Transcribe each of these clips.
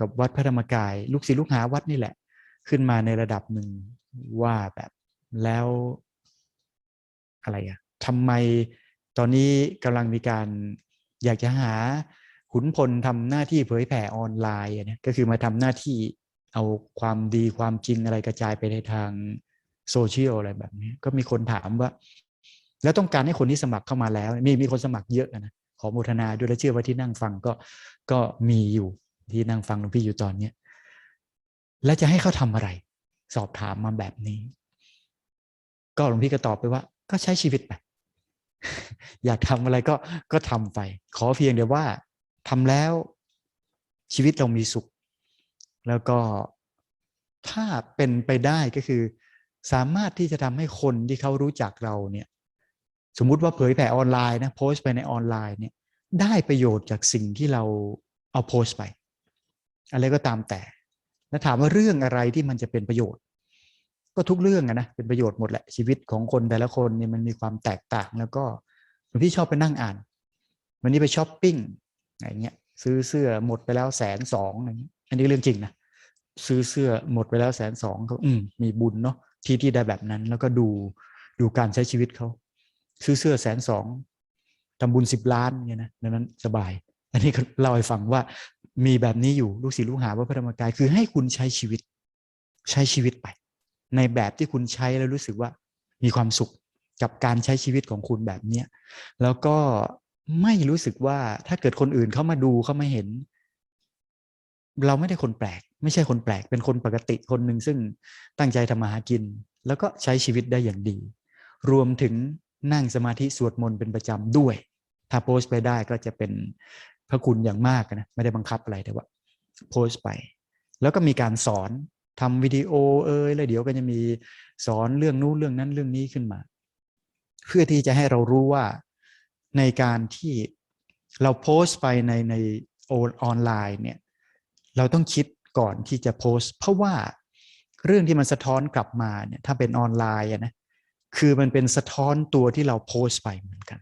กับวัดพระธรรมกาย ลูกศิษย์ลูกหาวัดนี่แหละ ขึ้นมาในระดับหนึ่งว่าแบบแล้วอะไรอะทำไมตอนนี้กำลังมีการอยากจะหาขุนพลทำหน้าที่เผยแผ่ออนไลน์นะก็คือมาทำหน้าที่เอาความดีความจริงอะไรกระจายไปในทางโซเชียลอะไรแบบนี้ ก็มีคนถามว่า แล้วต้องการให้คนที่สมัครเข้ามาแล้ว มีมีคนสมัครเยอะนะขอโมทนาด้วยและเชื่อว่าที่นั่งฟังก็ก็มีอยู่ ที่นั่งฟังหลวงพี่อยู่ตอนเนี้ยแล้วจะให้เขาทำอะไร สอบถามมาแบบนี้ ก็หลวงพี่ก็ตอบไปว่า ก็ใช้ชีวิตไปอยากทำอะไรก็ก็ทำไป ขอเพียงเดียวว่าทำแล้วชีวิตเรามีสุข แล้วก็ถ้าเป็นไปได้ก็คือ สามารถที่จะทำให้คนที่เขารู้จักเราเนี่ยสมมุติว่าเผยแผ่ออนไลน์นะโพสต์ไปในออนไลน์เนี่ยได้ประโยชน์จากสิ่งที่เราเอาโพสต์ไป อะไรก็ตามแต่ แล้วถามว่าเรื่องอะไรที่มันจะเป็นประโยชน์ ก็ทุกเรื่องอะนะเป็นประโยชน์หมดแหละชีวิตของคนแต่ละคนเนี่ยมันมีความแตกต่างแล้วก็หลวงพี่ชอบไปนั่งอ่าน วันนี้ไปช้อปปิ้งอะไรเงี้ยซื้อเสื้อหมดไปแล้วแสนสองอะไรเงี้ยอันนี้เรื่องจริงนะซื้อเสื้อหมดไปแล้วแสนสองก็อืมมีบุญเนาะที่ที่ได้แบบนั้น แล้วก็ดูดูการใช้ชีวิตเขาซื้อเสื้อแสนสองทำบุญสิบล้านเนี่ยนะดังนั้นสบาย อันนี้เล่าให้ฟังว่า มีแบบนี้อยู่ลูกศิษย์ลูกหาว่าพระธรรมกาย คือให้คุณใช้ชีวิต ใช้ชีวิตไป ในแบบที่คุณใช้แล้วรู้สึกว่ามีความสุขกับการใช้ชีวิตของคุณแบบเนี้ยแล้วก็ไม่รู้สึกว่าถ้าเกิดคนอื่นเขามาดูเขาม่เห็น เราไม่ได้คนแปลก ไม่ใช่คนแปลก เป็นคนปกติคนหนึ่งซึ่งตั้งใจทำมาหากิน แล้วก็ใช้ชีวิตได้อย่างดี รวมถึงนั่งสมาธิสวดมนต์เป็นประจำด้วย ถ้าโพสต์ไปได้ก็จะเป็น ระคุณอย่างมากนะไม่ได้บังคับอะไรแต่ว่าโพสต์ไป แล้วก็มีการสอนทำวิดีโอเอ้ยแล้วเดี๋ยวก็จะมีสอนเรื่องนู้นเรื่องนั้นเรื่องนี้ขึ้นมา เพื่อที่จะให้เรารู้ว่าในการที่เราโพสต์ไปในในออนไลน์เนี่ยเราต้องคิดก่อนที่จะโพสต์ เพราะว่าเรื่องที่มันสะท้อนกลับมาเนี่ยถ้าเป็นออนไลน์นะคือมันเป็นสะท้อนตัวที่เราโพสต์ไปเหมือนกัน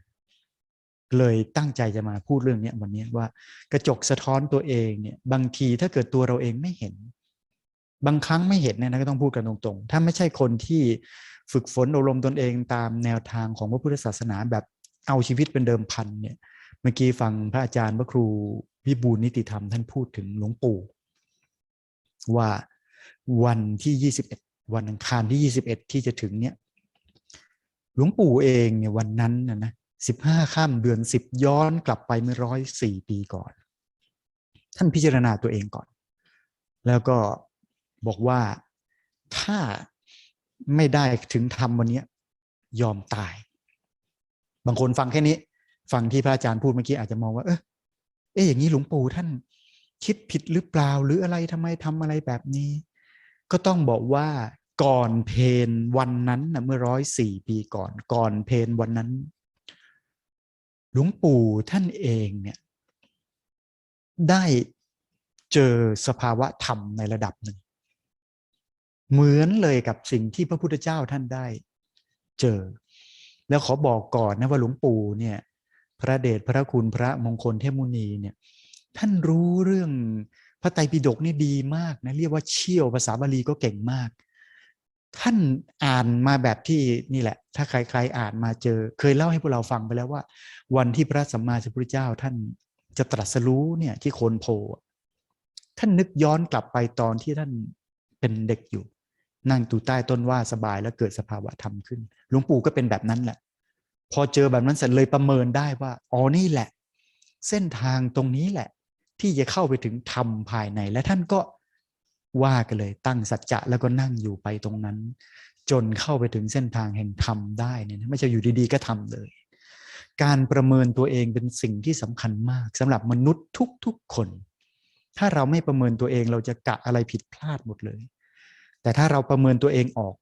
เลยตั้งใจจะมาพูดเรื่องนี้วันนี้ว่ากระจกสะท้อนตัวเองเนี่ยบางทีถ้าเกิดตัวเราเองไม่เห็น บางครั้งไม่เห็นเนี่ยนะก็ต้องพูดกันตรงๆ ถ้าไม่ใช่คนที่ฝึกฝนอบรมตนเองตามแนวทางของพระพุทธศาสนาแบบเอาชีวิตเป็นเดิมพันเนี่ยเมื่อกี้ฟังพระอาจารย์พระครูวิบูลนิติธรรมท่านพูดถึงหลวงปู่ ว่าวันที่ 21 วันอังคารที่ 21 ที่จะถึงเนี่ยหลวงปู่เองเนี่ยวันนั้นนะนะ สิบห้าข้ามเดือนสิบย้อนกลับไปเมื่อร้อยสี่ปีก่อน ท่านพิจารณาตัวเองก่อน แล้วก็บอกว่าถ้าไม่ได้ถึงทำวันนี้ยอมตาย บางคนฟังแค่นี้ ฟังที่พระอาจารย์พูดเมื่อกี้อาจจะมองว่า เออเอ๊ะอย่างนี้หลวงปู่ท่านคิดผิดหรือเปล่าหรืออะไรทำไมทำอะไรแบบนี้ ก็ต้องบอกว่าก่อนเพนวันนั้นนะเมื่อร้อยสี่ปีก่อน ก่อนเพนวันนั้น หลวงปู่ท่านเองเนี่ยได้เจอสภาวะธรรมในระดับหนึ่ง เหมือนเลยกับสิ่งที่พระพุทธเจ้าท่านได้เจอ แล้วขอบอกก่อนนะว่าหลวงปู่เนี่ยพระเดชพระคุณพระมงคลเทมุนีเนี่ยท่านรู้เรื่องพระไตรปิฎกนี่ดีมากนะเรียกว่าเชี่ยวภาษาบาลีก็เก่งมาก ท่านอ่านมาแบบที่นี่แหละ ถ้าใครๆอ่านมาเจอ เคยเล่าให้พวกเราฟังไปแล้วว่า วันที่พระสัมมาสัมพุทธเจ้าท่านจะตรัสรู้เนี่ยที่โคนโพท่านนึกย้อนกลับไปตอนที่ท่านเป็นเด็กอยู่ นั่งตูใต้ต้นว่าสบายแล้วเกิดสภาวะธรรมขึ้นหลวงปู่ก็เป็นแบบนั้นแหละ พอเจอแบบนั้นเสร็จเลยประเมินได้ว่าอ๋อนี่แหละ เส้นทางตรงนี้แหละ ที่จะเข้าไปถึงธรรมภายในและท่านก็ ว่ากันเลยตั้งสัจจะแล้วก็นั่งอยู่ไปตรงนั้น จนเข้าไปถึงเส้นทางแห่งธรรมได้เนี่ยไม่ใช่อยู่ดีๆก็ทำเลย การประเมินตัวเองเป็นสิ่งที่สำคัญมากสำหรับมนุษย์ทุกๆคน ถ้าเราไม่ประเมินตัวเองเราจะกะอะไรผิดพลาดหมดเลย แต่ถ้าเราประเมินตัวเองออก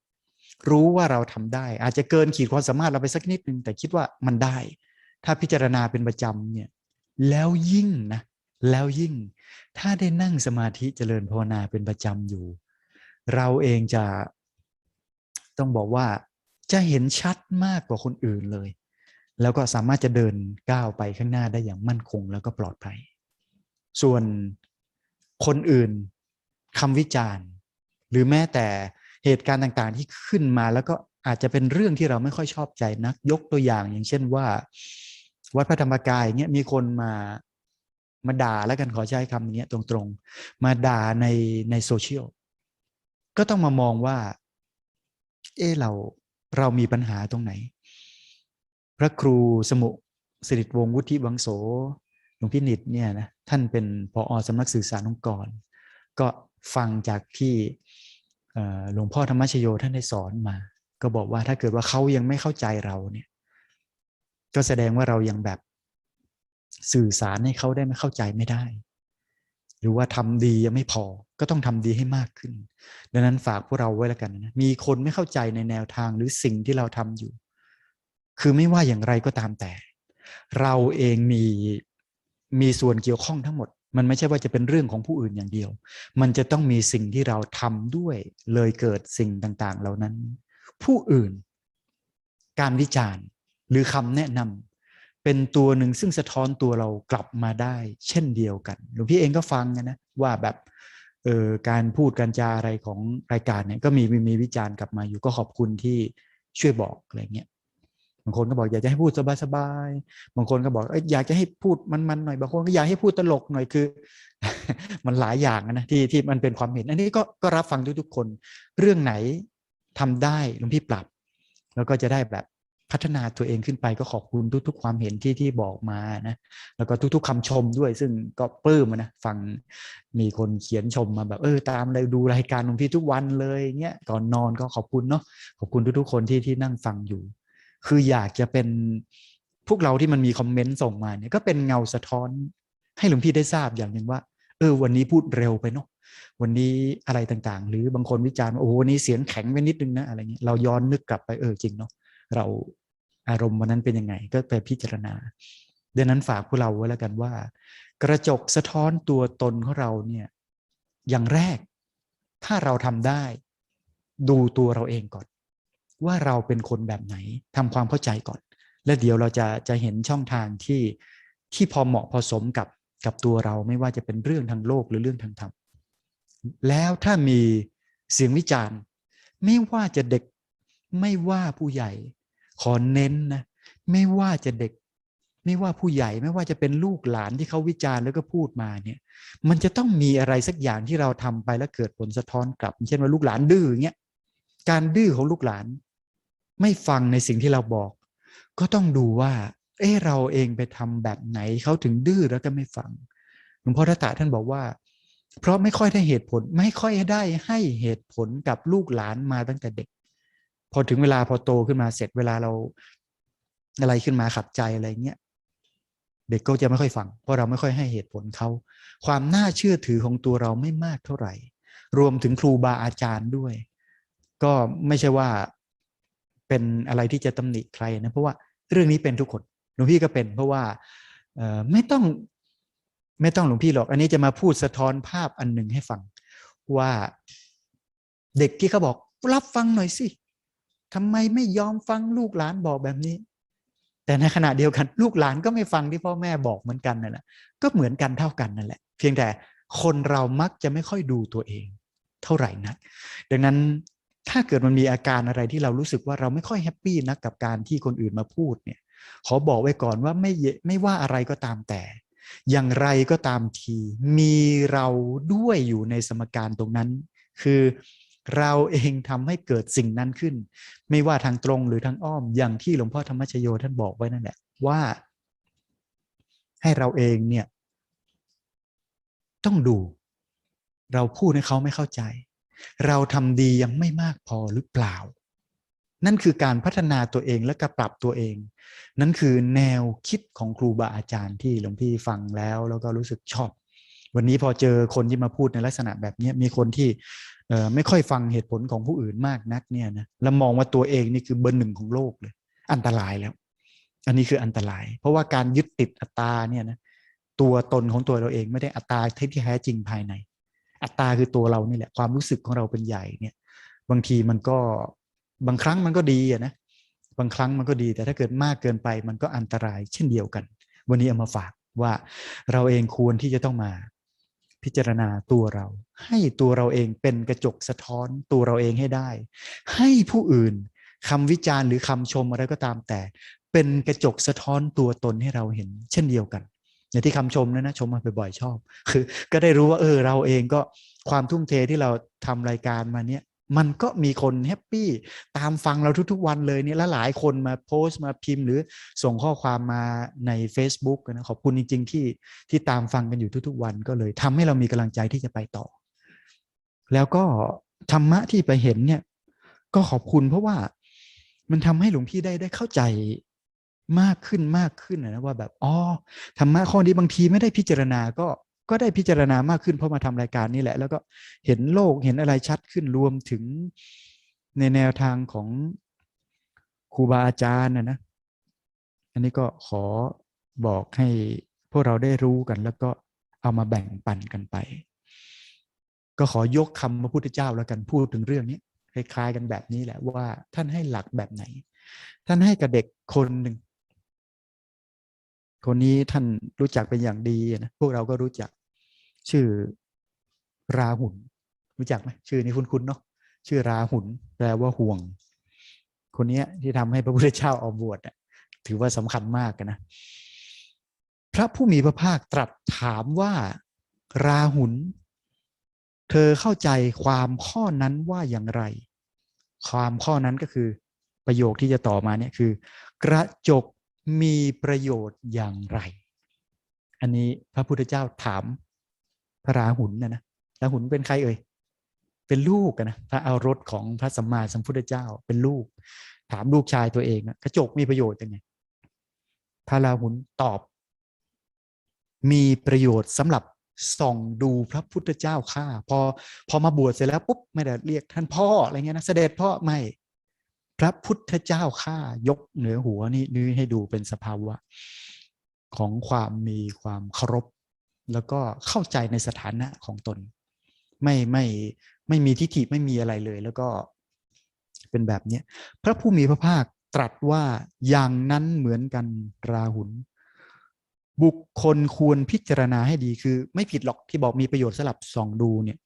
รู้ว่าเราทำได้ อาจจะเกินขีดความสามารถเราไปสักนิดนึงแต่คิดว่ามันได้ ถ้าพิจารณาเป็นประจำเนี่ยแล้วยิ่งนะ แล้วยิ่งถ้าได้นั่งสมาธิเจริญภาวนาเป็นประจำอยู่ เราเองจะต้องบอกว่าจะเห็นชัดมากกว่าคนอื่นเลย แล้วก็สามารถจะเดินก้าวไปข้างหน้าได้อย่างมั่นคงแล้วก็ปลอดภัย ส่วนคนอื่นคำวิจารณ์ หรือแม้แต่เหตุการณ์ต่างๆที่ขึ้นมาแล้วก็อาจจะเป็นเรื่องที่เราไม่ค่อยชอบใจนัก ยกตัวอย่างอย่างเช่นว่า วัดพระธรรมกายเงี้ยมีคนมา มาด่าแล้วกันขอใช้คำนี้ตรงๆ มาด่าในในโซเชียลก็ต้องมามองว่า เออเราเรามีปัญหาตรงไหน พระครูสมุสิริวงศ์วุฒิวังโสหลวงพี่นิดเนี่ยนะท่านเป็นพออสำนักสื่อสารองค์กร ก็ฟังจากที่หลวงพ่อธรรมชโยท่านได้สอนมา ก็บอกว่าถ้าเกิดว่าเขายังไม่เข้าใจเราเนี่ย ก็แสดงว่าเรายังแบบ สื่อสารให้เขาได้ไม่เข้าใจไม่ได้ หรือว่าทำดียังไม่พอก็ต้องทำดีให้มากขึ้น ดังนั้นฝากพวกเราไว้แล้วกันนะมีคนไม่เข้าใจในแนวทางหรือสิ่งที่เราทำอยู่ คือไม่ว่าอย่างไรก็ตามแต่ เราเองมีมีส่วนเกี่ยวข้องทั้งหมด มันไม่ใช่ว่าจะเป็นเรื่องของผู้อื่นอย่างเดียว มันจะต้องมีสิ่งที่เราทำด้วย เลยเกิดสิ่งต่าง ๆ เหล่านั้น ผู้อื่น การวิจารณ์หรือคำแนะนำ เป็นตัวหนึ่งซึ่งสะท้อนตัวเรากลับมาได้ เช่นเดียวกันหลวงพี่เองก็ฟังนะว่าแบบเออการพูดการจาอะไรของรายการเนี่ยก็มีมีวิจารณ์กลับมาอยู่ก็ขอบคุณที่ช่วยบอกอะไรเงี้ยบางคนก็บอกอยากจะให้พูดสบายๆบางคนก็บอกอยากจะให้พูดมันๆหน่อยบางคนก็อยากให้พูดตลกหน่อยคือ มันหลายอย่างนะที่ที่มันเป็นความเห็น อันนี้ก็ก็รับฟังทุกๆคน เรื่องไหนทำได้หลวงพี่ปรับ แล้วก็จะได้แบบ พัฒนาตัวเองขึ้นไปก็ขอบคุณทุก ๆ ความเห็นที่ที่บอกมานะแล้วก็ทุก ๆคำชมด้วยซึ่งก็ปลื้มนะฟังมีคนเขียนชมมาแบบเออตามเลยดูรายการหลวงพี่ทุกวันเลยเงี้ยก่อนนอนก็ขอบคุณเนาะขอบคุณทุก ๆ คนที่ที่นั่งฟังอยู่ คืออยากจะเป็นพวกเราที่มันมีคอมเมนต์ส่งมาเนี่ยก็เป็นเงาสะท้อน ให้หลวงพี่ได้ทราบอย่างหนึ่งว่า เออ วันนี้พูดเร็วไปเนาะวันนี้อะไรต่างๆ หรือบางคนวิจารณ์โอ้โหวันนี้เสียงแข็งไปนิดนึงนะอะไรเงี้ยเราย้อนนึกกลับไปเออจริงเนาะเรา อารมณ์วันนั้นเป็นยังไงก็ไปพิจารณาดังนั้นฝากพวกเราไว้แล้วกันว่า กระจกสะท้อนตัวตนของเราเนี่ยอย่างแรก ถ้าเราทำได้ ดูตัวเราเองก่อน ว่าเราเป็นคนแบบไหนทำความเข้าใจก่อน แล้วเดี๋ยวเราจะจะเห็นช่องทางที่ที่พอเหมาะพอสมกับกับตัวเราไม่ว่าจะเป็นเรื่องทางโลกหรือเรื่องทางธรรมแล้วถ้ามีเสียงวิจารณ์ ไม่ว่าจะเด็กไม่ว่าผู้ใหญ่ ขอเน้นนะ ไม่ว่าจะเด็ก ไม่ว่าผู้ใหญ่ไม่ว่าจะเป็นลูกหลานที่เขาวิจารณ์แล้วก็พูดมาเนี่ย มันจะต้องมีอะไรสักอย่างที่เราทำไปแล้วเกิดผลสะท้อนกลับ เช่นว่าลูกหลานดื้อเงี้ยการดื้อของลูกหลาน ไม่ฟังในสิ่งที่เราบอก ก็ต้องดูว่า เออเราเองไปทำแบบไหนเขาถึงดื้อแล้วก็ไม่ฟังหลวงพ่อทัตตาท่านบอกว่า เพราะไม่ค่อยได้เหตุผล ไม่ค่อยได้ให้เหตุผลกับลูกหลานมาตั้งแต่เด็ก พอถึงเวลาพอโตขึ้นมาเสร็จเวลาเราอะไรขึ้นมาขัดใจอะไรเงี้ยเด็กก็จะไม่ค่อยฟัง เพราะเราไม่ค่อยให้เหตุผลเขา ความน่าเชื่อถือของตัวเราไม่มากเท่าไหร่ รวมถึงครูบาอาจารย์ด้วย ก็ไม่ใช่ว่าเป็นอะไรที่จะตำหนิใครนะเพราะว่าเรื่องนี้เป็นทุกคนหลวงพี่ก็เป็น เพราะว่าไม่ต้องไม่ต้องหลวงพี่หรอก อันนี้จะมาพูดสะท้อนภาพอันหนึ่งให้ฟัง ว่าเด็กที่เขาบอกรับฟังหน่อยสิ ทำไมไม่ยอมฟังลูกหลานบอกแบบนี้ แต่ในขณะเดียวกัน ลูกหลานก็ไม่ฟังที่พ่อแม่บอกเหมือนกันนั่นแหละก็เหมือนกันเท่ากันนั่นแหละ เพียงแต่คนเรามักจะไม่ค่อยดูตัวเอง เท่าไหร่นัก ดังนั้นถ้าเกิดมันมีอาการอะไรที่เรารู้สึกว่าเราไม่ค่อยแฮปปี้นะกับการที่คนอื่นมาพูดเนี่ย ขอบอกไว้ก่อนว่าไม่ไม่ว่าอะไรก็ตามแต่ อย่างไรก็ตามที มีเราด้วยอยู่ในสมการตรงนั้น คือ เราเองทำให้เกิดสิ่งนั้นขึ้น ไม่ว่าทางตรงหรือทางอ้อมอย่างที่หลวงพ่อธรรมชโยท่านบอกไว้นั่นแหละว่า ให้เราเองเนี่ย ต้องดู เราพูดให้เขาไม่เข้าใจ เราทำดียังไม่มากพอหรือเปล่า นั่นคือการพัฒนาตัวเองและกรปรับตัวเอง นั่นคือแนวคิดของครูบาอาจารย์ที่หลวงพี่ฟังแล้ว แล้วก็รู้สึกชอบ วันนี้พอเจอคนที่มาพูดในลักษณะแบบนี้มีคนที่ ไม่ค่อยฟังเหตุผลของผู้อื่นมากนักเนี่ยนะแล้วมองว่าตัวเองนี่คือเบอร์หนึ่งของโลกเลย อันตรายแล้ว อันนี้คืออันตราย เพราะว่าการยึดติดอัตตาเนี่ยนะตัวตนของตัวเราเองไม่ได้อัตตาที่แท้จริงภายใน อัตตาคือตัวเรานี่แหละความรู้สึกของเราเป็นใหญ่เนี่ย บางทีมันก็บางครั้งมันก็ดีอะนะบางครั้งมันก็ดี แต่ถ้าเกิดมากเกินไปมันก็อันตรายเช่นเดียวกัน วันนี้เอามาฝากว่าเราเองควรที่จะต้องมา พิจารณาตัวเรา ให้ตัวเราเองเป็นกระจกสะท้อนตัวเราเองให้ได้ ให้ผู้อื่นคำวิจารณ์หรือคำชมอะไรก็ตามแต่ เป็นกระจกสะท้อนตัวตนให้เราเห็น เช่นเดียวกันอย่างที่คำชมนะนะชมมาบ่อยๆชอบ คือ ก็ได้รู้ว่าเออเราเองก็ความทุ่มเทที่เราทำรายการมาเนี้ย มันก็มีคนแฮปปี้ตามฟังเราทุกๆวันเลยเนี่ยและหลายคนมาโพสต์มาพิมพ์ หรือส่งข้อความมาใน Facebook นะขอบคุณจริง ๆ ที่ที่ตามฟังกันอยู่ทุกๆวันก็เลยทำให้เรามีกำลังใจที่จะไปต่อ แล้วก็ธรรมะที่ไปเห็นเนี่ย ก็ขอบคุณเพราะว่ามันทำให้หลวงพี่ได้ได้เข้าใจมากขึ้นมากขึ้นนะว่าแบบอ๋อธรรมะข้อนี้บางทีไม่ได้พิจารณาก็ ก็ได้พิจารณามากขึ้นเพราะมาทำรายการนี่แหละ แล้วก็เห็นโลกเห็นอะไรชัดขึ้นรวมถึงในแนวทางของครูบาอาจารย์นะนะ อันนี้ก็ขอบอกให้พวกเราได้รู้กัน แล้วก็เอามาแบ่งปันกันไป ก็ขอยกคำพระพุทธเจ้าแล้วกันพูดถึงเรื่องนี้คล้ายๆกันแบบนี้แหละว่า ท่านให้หลักแบบไหน ท่านให้กับเด็กคนหนึ่งคนนี้ท่านรู้จักเป็นอย่างดีนะพวกเราก็รู้จัก ชื่อราหุนรู้จักไหมชื่อนี้คุ้นๆเนาะชื่อราหุนแปลว่าห่วง คนนี้ที่ทำให้พระพุทธเจ้าออกบวชถือว่าสำคัญมากนะ พระผู้มีพระภาคตรัสถามว่าราหุนเธอเข้าใจความข้อนั้นว่าอย่างไร ความข้อนั้นก็คือ ประโยคที่จะต่อมาเนี่ยคือ กระจกมีประโยชน์อย่างไร อันนี้พระพุทธเจ้าถาม พระราหุลนะนะราหุลเป็นใครเอ่ย เป็นลูกนะพระอารถของพระสัมมาสัมพุทธเจ้า เป็นลูก ถามลูกชายตัวเองกระจกมีประโยชน์ยังไงพระราหุลตอบ มีประโยชน์สำหรับส่องดูพระพุทธเจ้าข้าพอพอมาบวชเสร็จแล้วปุ๊บไม่ได้เรียกท่านพ่ออะไรเงี้ยนะเสด็จพ่อไม่ พระพุทธเจ้าข้ายกเหนือหัวนี่นี่ให้ดูเป็นสภาวะ ของความมีความเคารพ แล้วก็เข้าใจในสถานะของตน ไม่ไม่ไม่มีทิฏฐิไม่มีอะไรเลย แล้วก็เป็นแบบนี้พระผู้มีพระภาคตรัสว่าอย่างนั้นเหมือนกันราหุลบุคคลควรพิจารณาให้ดีคือ ไม่ผิดหรอกที่บอกมีประโยชน์สลับส่องดูเนี่ย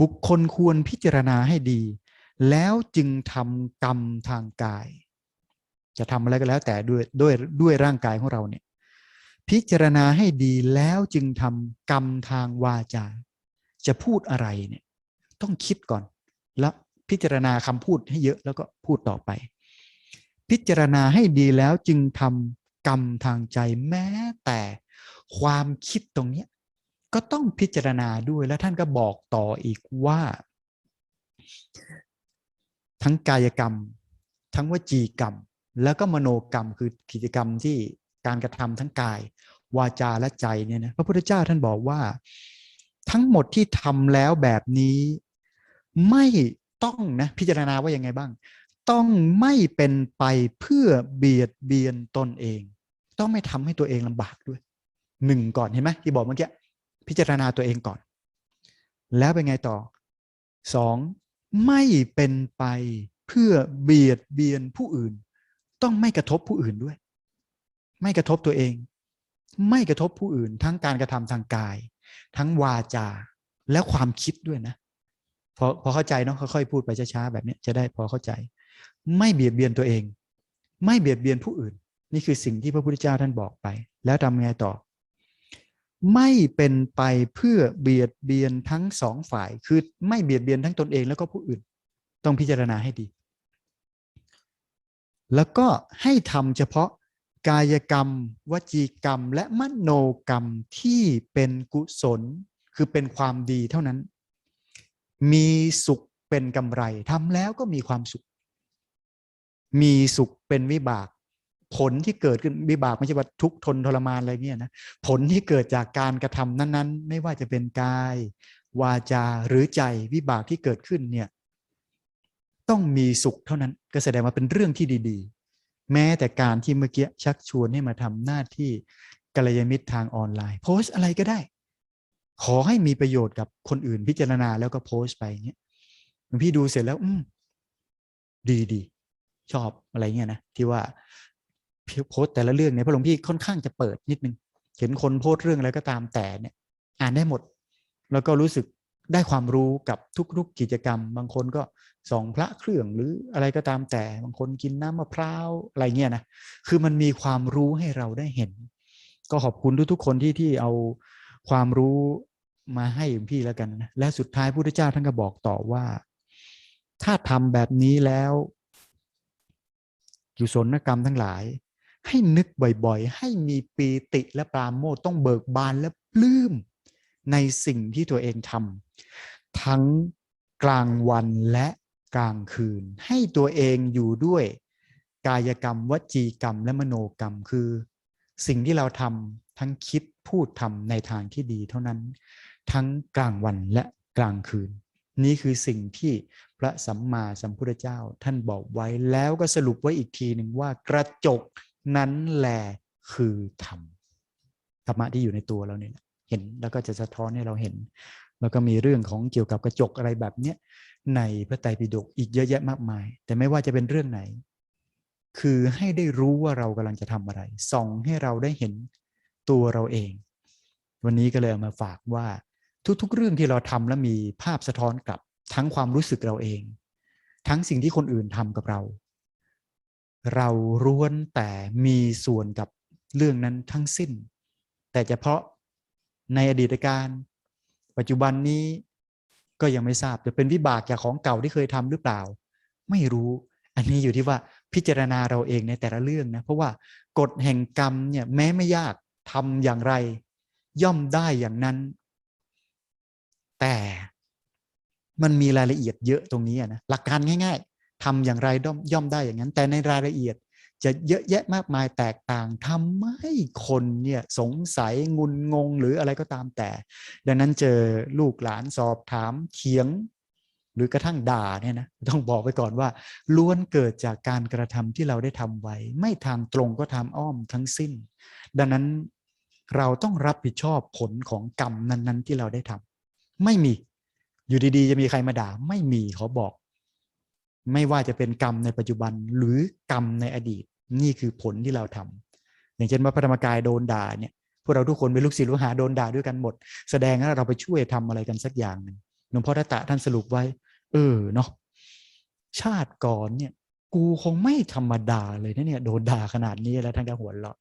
บุคคลควรพิจารณาให้ดี แล้วจึงทำกรรมทางกาย จะทำอะไรก็แล้วแต่ด้วยด้วยด้วยร่างกายของเราเนี่ย พิจารณาให้ดีแล้วจึงทำกรรมทางวาจา จะพูดอะไรเนี่ยต้องคิดก่อน แล้วพิจารณาคำพูดให้เยอะแล้วก็พูดต่อไป พิจารณาให้ดีแล้วจึงทำกรรมทางใจแม้แต่ความคิดตรงนี้ก็ต้องพิจารณาด้วยแล้วท่านก็บอกต่ออีกว่า ทั้งกายกรรม ทั้งวจีกรรม แล้วก็มโนกรรมคือกิจกรรมที่ การกระทำทั้งกาย วาจาและใจเนี่ยนะพระพุทธเจ้าท่านบอกว่า ทั้งหมดที่ทำแล้วแบบนี้ ไม่ต้องนะพิจารณาว่ายังไงบ้าง ต้องไม่เป็นไปเพื่อเบียดเบียนตนเอง ต้องไม่ทำให้ตัวเองลำบากด้วยหนึ่งก่อนเห็นไหมที่บอกเมื่อกี้พิจารณาตัวเองก่อน แล้วเป็นไงต่อสองไม่เป็นไปเพื่อเบียดเบียนผู้อื่น ต้องไม่กระทบผู้อื่นด้วย ไม่กระทบตัวเอง ไม่กระทบผู้อื่น ทั้งการกระทำทางกาย ทั้งวาจาและความคิดด้วยนะพอพอเข้าใจเนาะค่อยๆพูดไปช้าๆแบบนี้จะได้พอเข้าใจ ไม่เบียดเบียนตัวเอง ไม่เบียดเบียนผู้อื่น นี่คือสิ่งที่พระพุทธเจ้าท่านบอกไป แล้วทำไงต่อ ไม่เป็นไปเพื่อเบียดเบียนทั้งสองฝ่าย คือไม่เบียดเบียนทั้งตนเองแล้วก็ผู้อื่น ต้องพิจารณาให้ดี แล้วก็ให้ทำเฉพาะ กายกรรม วจีกรรม และมโนกรรมที่เป็นกุศล คือเป็นความดีเท่านั้น มีสุขเป็นกำไรทำแล้วก็มีความสุข มีสุขเป็นวิบาก ผลที่เกิดขึ้นวิบากไม่ใช่ว่าทุกทนทรมานอะไรเงี้ยนะผลที่เกิดจากการกระทำนั้น ๆ ไม่ว่าจะเป็นกาย วาจาหรือใจวิบากที่เกิดขึ้นเนี่ยต้องมีสุขเท่านั้นก็แสดงว่าเป็นเรื่องที่ดี ๆ แม้แต่การที่เมื่อกี้ชักชวนให้มาทำหน้าที่กัลยาณมิตรทางออนไลน์ โพสต์อะไรก็ได้ ขอให้มีประโยชน์กับคนอื่นพิจารณาแล้วก็โพสต์ไปเงี้ยพี่ดูเสร็จแล้ว อืมดีดีชอบอะไรเงี้ยนะที่ว่าโพสต์แต่ละเรื่องเนี่ยพระหลวงพี่ค่อนข้างจะเปิดนิดนึง เห็นคนโพสต์เรื่องอะไรก็ตามแต่เนี่ย อ่านได้หมด แล้วก็รู้สึก ได้ความรู้กับทุกๆกิจกรรม บางคนก็ส่องพระเครื่องหรืออะไรก็ตามแต่บางคนกินน้ำมะพร้าวอะไรเงี้ยนะคือมันมีความรู้ให้เราได้เห็น ก็ขอบคุณทุกๆคนที่ที่เอาความรู้มาให้พี่แล้วกันนะและสุดท้ายพุทธเจ้าท่านก็บอกต่อว่า ถ้าทำแบบนี้แล้วกุศลกรรมทั้งหลาย ให้นึกบ่อยๆ ให้มีปีติและปราโมทต้องเบิกบานและปลื้ม ในสิ่งที่ตัวเองทำทั้งกลางวันและกลางคืน ให้ตัวเองอยู่ด้วยกายกรรม วจีกรรม และมโนกรรมคือ สิ่งที่เราทำทั้งคิดพูดทำในทางที่ดีเท่านั้น ทั้งกลางวันและกลางคืน นี่คือสิ่งที่พระสัมมาสัมพุทธเจ้าท่านบอกไว้แล้วก็สรุปไว้อีกทีหนึ่งว่ากระจกนั้นแหละคือธรรมธรรมะที่อยู่ในตัวเราเนี่ย เห็นแล้วก็จะสะท้อนให้เราเห็น แล้วก็มีเรื่องของเกี่ยวกับกระจกอะไรแบบเนี้ยในพระไตรปิฎกอีกเยอะแยะมากมาย แต่ไม่ว่าจะเป็นเรื่องไหน คือให้ได้รู้ว่าเรากำลังจะทำอะไร ส่องให้เราได้เห็นตัวเราเอง วันนี้ก็เลยเอามาฝากว่าทุก ๆ เรื่องที่เราทำแล้วมีภาพสะท้อนกลับทั้งความรู้สึกเราเอง ทั้งสิ่งที่คนอื่นทำกับเรา เราร้วนแต่มีส่วนกับเรื่องนั้นทั้งสิ้น แต่เฉพาะ ในอดีตการปัจจุบันนี้ก็ยังไม่ทราบจะเป็นวิบากจากของเก่าที่เคยทำหรือเปล่า ไม่รู้อันนี้อยู่ที่ว่าพิจารณาเราเองในแต่ละเรื่องนะเพราะว่ากฎแห่งกรรมเนี่ยแม้ไม่ยากทำอย่างไร ย่อมได้อย่างนั้น แต่มันมีรายละเอียดเยอะตรงนี้นะหลักการง่าย ๆทำอย่างไรย่อมย่อมได้อย่างนั้น แต่ในรายละเอียด จะเยอะแยะมากมายแตกต่างทำให้คนเนี่ยสงสัยงุนงงหรืออะไรก็ตามแต่ ดังนั้นเจอลูกหลานสอบถามเถียง หรือกระทั่งด่าเนี่ยนะต้องบอกไว้ก่อนว่า ล้วนเกิดจากการกระทำที่เราได้ทำไว้ ไม่ทางตรงก็ทำอ้อมทั้งสิ้น ดังนั้นเราต้องรับผิดชอบผลของกรรมนั้น ๆ ที่เราได้ทำไม่มีอยู่ดีๆ จะมีใครมาด่า ไม่มีเขาบอก ไม่ว่าจะเป็นกรรมในปัจจุบันหรือกรรมในอดีต นี่คือผลที่เราทำอย่างเช่นว่าพระธรรมกายโดนด่าเนี่ยพวกเราทุกคนเป็นลูกศิษย์ลูกหาโดนด่าด้วยกันหมด แสดงว่าเราไปช่วยทำอะไรกันสักอย่างหนึ่งหลวงพ่อทัตตะท่านสรุปไว้ เออเนาะชาติก่อนเนี่ย กูคงไม่ธรรมดาเลยนะเนี่ยโดนด่าขนาดนี้แล้วท่านก็หัวเราะ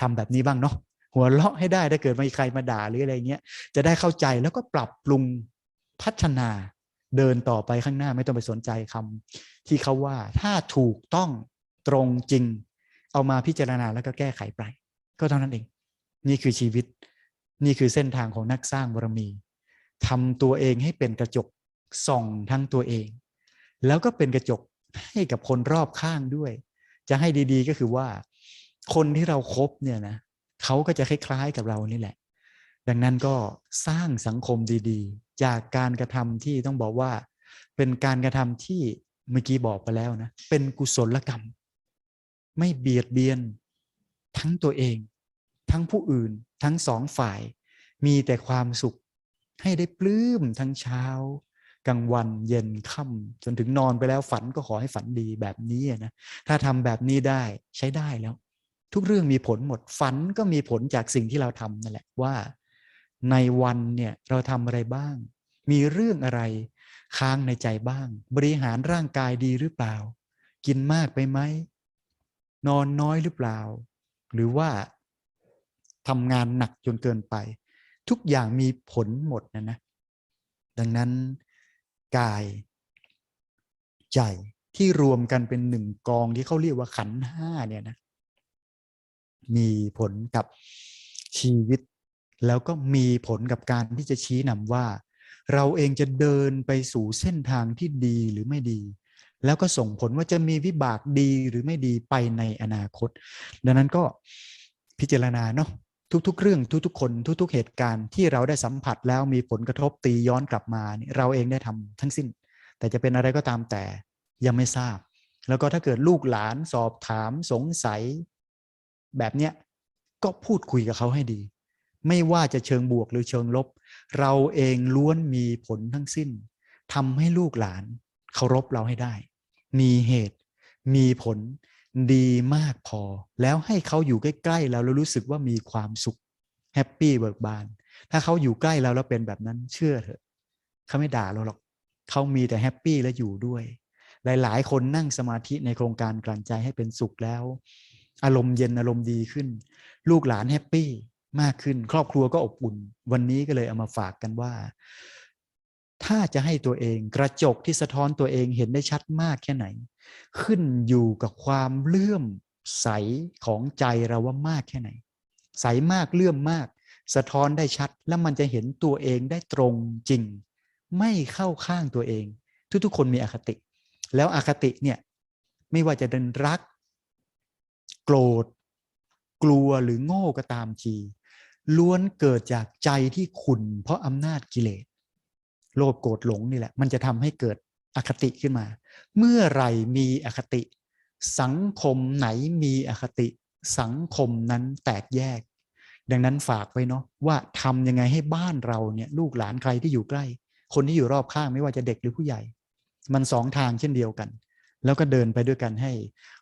ทำแบบนี้บ้างเนาะหัวเราะให้ได้ถ้าเกิดมีใครมาด่าหรืออะไรเงี้ยจะได้เข้าใจแล้วก็ปรับปรุงพัฒนา เดินต่อไปข้างหน้าไม่ต้องไปสนใจคำที่เขาว่าถ้าถูกต้องตรงจริง เอามาพิจารณาแล้วก็แก้ไขไปก็เท่านั้นเอง นี่คือชีวิต นี่คือเส้นทางของนักสร้างบารมีทำตัวเองให้เป็นกระจกส่องทั้งตัวเอง แล้วก็เป็นกระจกให้กับคนรอบข้างด้วย จะให้ดี ๆ ก็คือว่า คนที่เราครบเนี่ยนะเขาก็จะคล้ายๆกับเรานี่แหละ ดังนั้นก็สร้างสังคมดีๆ จากการกระทำที่ต้องบอกว่า เป็นการกระทำที่เมื่อกี้บอกไปแล้วนะ เป็นกุศลกรรม ไม่เบียดเบียน ทั้งตัวเอง ทั้งผู้อื่น ทั้งสองฝ่าย มีแต่ความสุขให้ได้ปลื้มทั้งเช้ากลางวันเย็นค่ำจนถึงนอนไปแล้วฝันก็ขอให้ฝันดีแบบนี้นะถ้าทำแบบนี้ได้ใช้ได้แล้ว ทุกเรื่องมีผลหมดฝันก็มีผลจากสิ่งที่เราทำนั่นแหละว่า ในวันเนี่ยเราทำอะไรบ้าง มีเรื่องอะไรค้างในใจบ้าง บริหารร่างกายดีหรือเปล่า กินมากไปไหม นอนน้อยหรือเปล่า หรือว่าทำงานหนักจนเกินไป ทุกอย่างมีผลหมดนะนะ ดังนั้นกาย ใจที่รวมกันเป็นหนึ่งกองที่เขาเรียกว่าขันห้าเนี่ยนะ มีผลกับชีวิต แล้วก็มีผลกับการที่จะชี้นำว่า เราเองจะเดินไปสู่เส้นทางที่ดีหรือไม่ดี แล้วก็ส่งผลว่าจะมีวิบากดีหรือไม่ดีไปในอนาคต ดังนั้นก็พิจารณาเนาะทุกๆ เรื่องทุกๆ คนทุก ๆ เหตุการณ์ที่เราได้สัมผัสแล้วมีผลกระทบตีย้อนกลับมาเราเองได้ทำทั้งสิ้น แต่จะเป็นอะไรก็ตามแต่ยังไม่ทราบ แล้วก็ถ้าเกิดลูกหลานสอบถามสงสัย แบบเนี้ยก็พูดคุยกับเขาให้ดี ไม่ว่าจะเชิงบวกหรือเชิงลบ เราเองล้วนมีผลทั้งสิ้นทำให้ลูกหลานเคารพเราให้ได้ มีเหตุ มีผลดีมากพอ แล้วให้เขาอยู่ใกล้ๆเราแล้วรู้สึกว่ามีความสุขแฮปปี้เบิกบาน ถ้าเขาอยู่ใกล้เราแล้วเป็นแบบนั้นเชื่อเถอะเขาไม่ด่าเราหรอกเขามีแต่แฮปปี้และอยู่ด้วย หลาย ๆ คนนั่งสมาธิในโครงการกลั่นใจให้เป็นสุขแล้ว อารมณ์เย็นอารมณ์ดีขึ้น ลูกหลานแฮปปี้ มากขึ้น ครอบครัวก็อบอุ่น วันนี้ก็เลยเอามาฝากกันว่า ถ้าจะให้ตัวเองกระจกที่สะท้อนตัวเองเห็นได้ชัดมากแค่ไหน ขึ้นอยู่กับความเลื่อมใสของใจเราว่ามากแค่ไหน ใสมากเลื่อมมาก สะท้อนได้ชัด แล้วมันจะเห็นตัวเองได้ตรงจริง ไม่เข้าข้างตัวเอง ทุกๆ คนมีอคติ แล้วอคติเนี่ยไม่ว่าจะเป็นรัก โกรธ กลัวหรือโง่ก็ตามที ล้วนเกิดจากใจที่ขุนเพราะอำนาจกิเลส โลภโกรธหลงนี่แหละ มันจะทำให้เกิดอคติขึ้นมา เมื่อไรมีอคติ สังคมไหนมีอคติ สังคมนั้นแตกแยก ดังนั้นฝากไว้เนาะว่าทำยังไงให้บ้านเราเนี่ยลูกหลานใครที่อยู่ใกล้ คนที่อยู่รอบข้างไม่ว่าจะเด็กหรือผู้ใหญ่ มันสองทางเช่นเดียวกัน แล้วก็เดินไปด้วยกันให้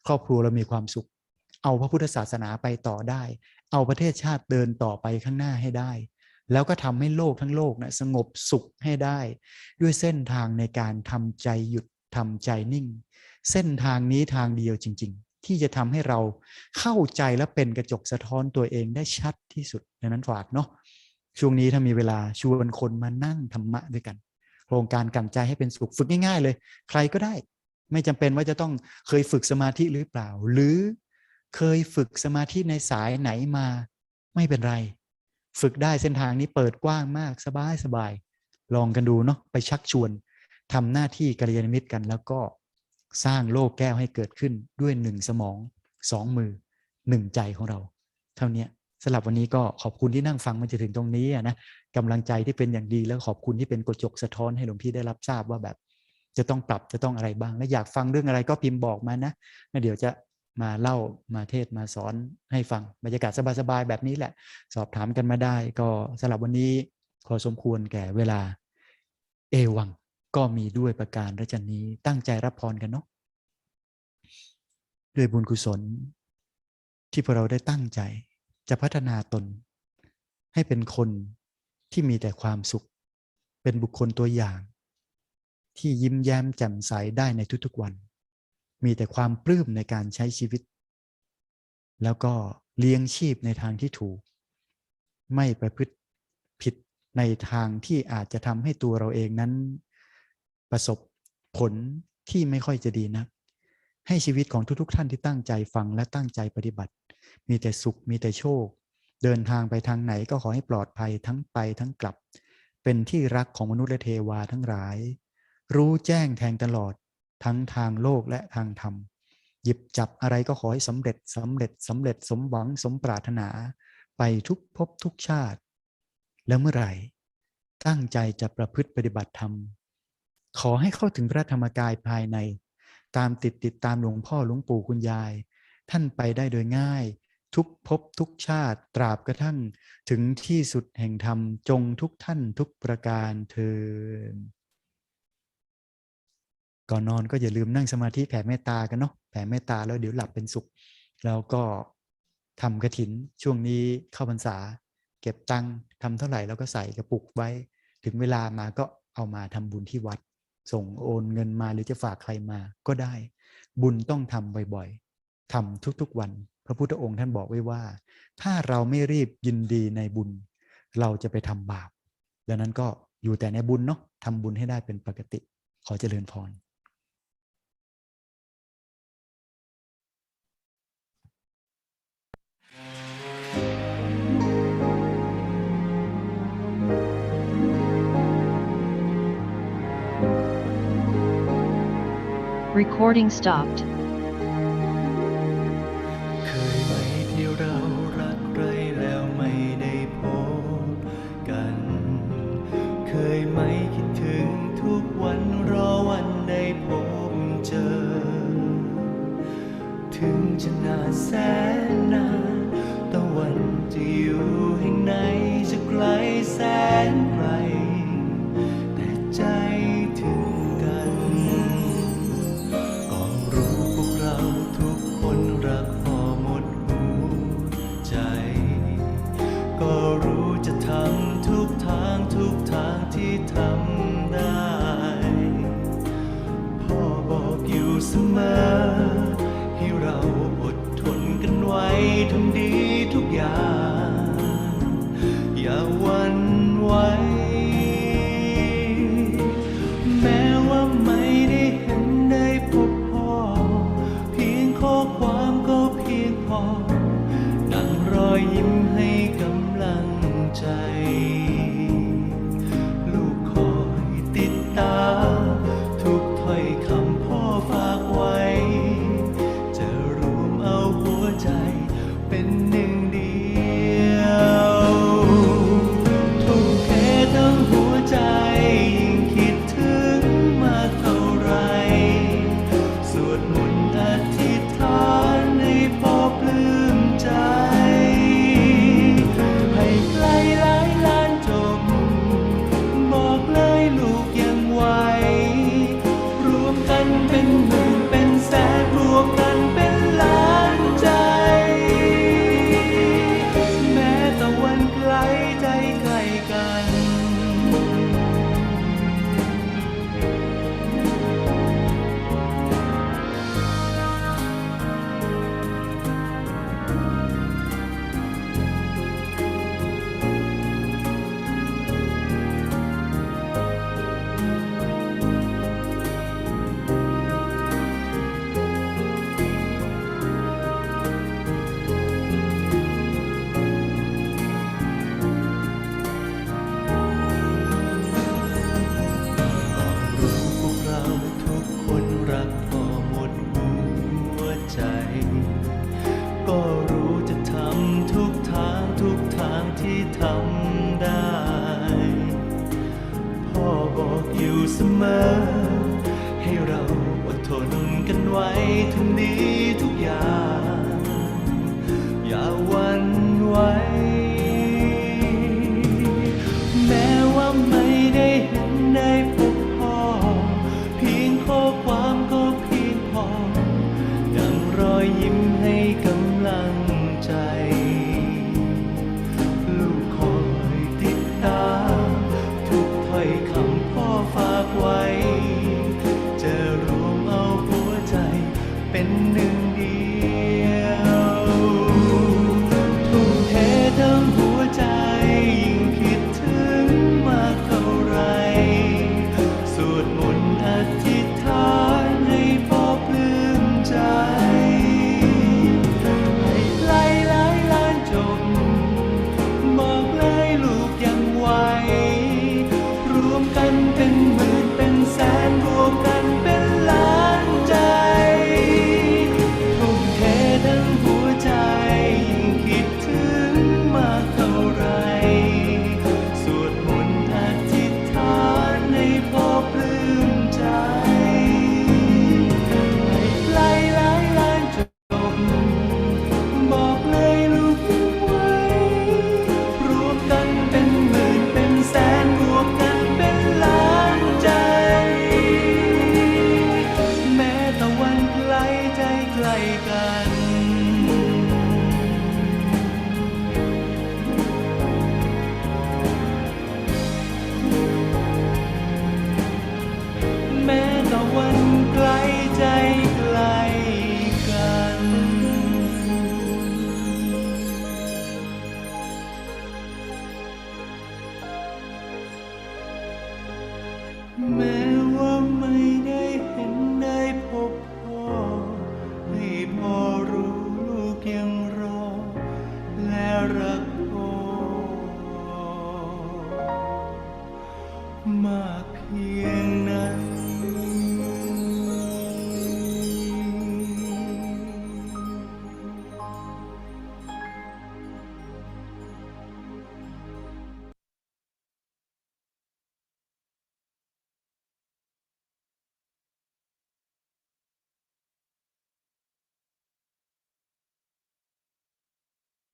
ครอบครัวเรามีความสุขเอาพระพุทธศาสนาไปต่อได้ เอาประเทศชาติเดินต่อไปข้างหน้าให้ได้ แล้วก็ทำให้โลกทั้งโลกนะสงบสุขให้ได้ ด้วยเส้นทางในการทำใจหยุดทำใจนิ่ง เส้นทางนี้ทางเดียวจริง ๆ ที่จะทำให้เราเข้าใจและเป็นกระจกสะท้อนตัวเองได้ชัดที่สุดดังนั้นฝากเนาะช่วงนี้ถ้ามีเวลาชวนคนมานั่งธรรมะด้วยกัน โครงการกลั่นใจให้เป็นสุขฝึกง่าย ๆ เลย ใครก็ได้ ไม่จำเป็นว่าจะต้องเคยฝึกสมาธิหรือเปล่า หรือ เคยฝึกสมาธิในสายไหนมา ไม่เป็นไร ฝึกได้เส้นทางนี้เปิดกว้างมากสบายสบาย ลองกันดูเนาะไปชักชวนทำหน้าที่กัลยาณมิตรกันแล้วก็สร้างโลกแก้วให้เกิดขึ้นด้วยหนึ่งสมองสองมือหนึ่งใจของเรา เท่านี้สำหรับวันนี้ก็ขอบคุณที่นั่งฟังมาจนถึงตรงนี้นะกำลังใจที่เป็นอย่างดีแล้วขอบคุณที่เป็นกระจกสะท้อนให้หลวงพี่ได้รับทราบว่าแบบ จะต้องปรับจะต้องอะไรบ้าง และอยากฟังเรื่องอะไรก็พิมพ์บอกมานะเดี๋ยวจะ มาเล่ามาเทศมาสอนให้ฟังบรรยากาศสบายๆแบบนี้แหละ สอบถามกันมาได้ ก็สำหรับวันนี้พอสมควรแก่เวลา เอวังก็มีด้วยประการรัชนี้ตั้งใจรับพรกันเนาะด้วยบุญกุศล ที่พวกเราได้ตั้งใจ จะพัฒนาตน ให้เป็นคนที่มีแต่ความสุข เป็นบุคคลตัวอย่าง ที่ยิ้มแย้มแจ่มใสได้ในทุกๆวัน มีแต่ความปลื้มในการใช้ชีวิต แล้วก็เลี้ยงชีพในทางที่ถูก ไม่ประพฤติผิดในทางที่อาจจะทำให้ตัวเราเองนั้น ประสบผลที่ไม่ค่อยจะดีนัก ให้ชีวิตของทุกๆ ท่านที่ตั้งใจฟังและตั้งใจปฏิบัติ มีแต่สุขมีแต่โชค เดินทางไปทางไหนก็ขอให้ปลอดภัยทั้งไปทั้งกลับ เป็นที่รักของมนุษย์และเทวาทั้งหลาย รู้แจ้งแทงตลอด ทั้งทางโลกและทางธรรม หยิบจับอะไรก็ขอให้สำเร็จสำเร็จสำเร็จสมหวังสมปรารถนา ไปทุกภพทุกชาติ แล้วเมื่อไหร่ ตั้งใจจะประพฤติปฏิบัติธรรม ขอให้เข้าถึงพระธรรมกายภายใน ตามติดติดตามหลวงพ่อหลวงปู่คุณยาย ท่านไปได้โดยง่าย ทุกภพทุกชาติตราบกระทั่ง ถึงที่สุดแห่งธรรมจงทุกท่านทุกประการเทิน ก่อนนอนก็อย่าลืมนั่งสมาธิแผ่เมตตากันเนาะแผ่เมตตาแล้วเดี๋ยวหลับเป็นสุข แล้วก็ทำกระถินช่วงนี้เข้าพรรษา เก็บตังค์ทำเท่าไหร่แล้วก็ใส่กระปุกไว้ ถึงเวลามาก็เอามาทำบุญที่วัด ส่งโอนเงินมาหรือจะฝากใครมาก็ได้ บุญต้องทำบ่อยๆทำทุกๆวัน พระพุทธองค์ท่านบอกไว้ว่า ถ้าเราไม่รีบยินดีในบุญ เราจะไปทำบาปดังนั้นก็อยู่แต่ในบุญเนาะทำบุญให้ได้เป็นปกติ ขอเจริญพร Recording stopped.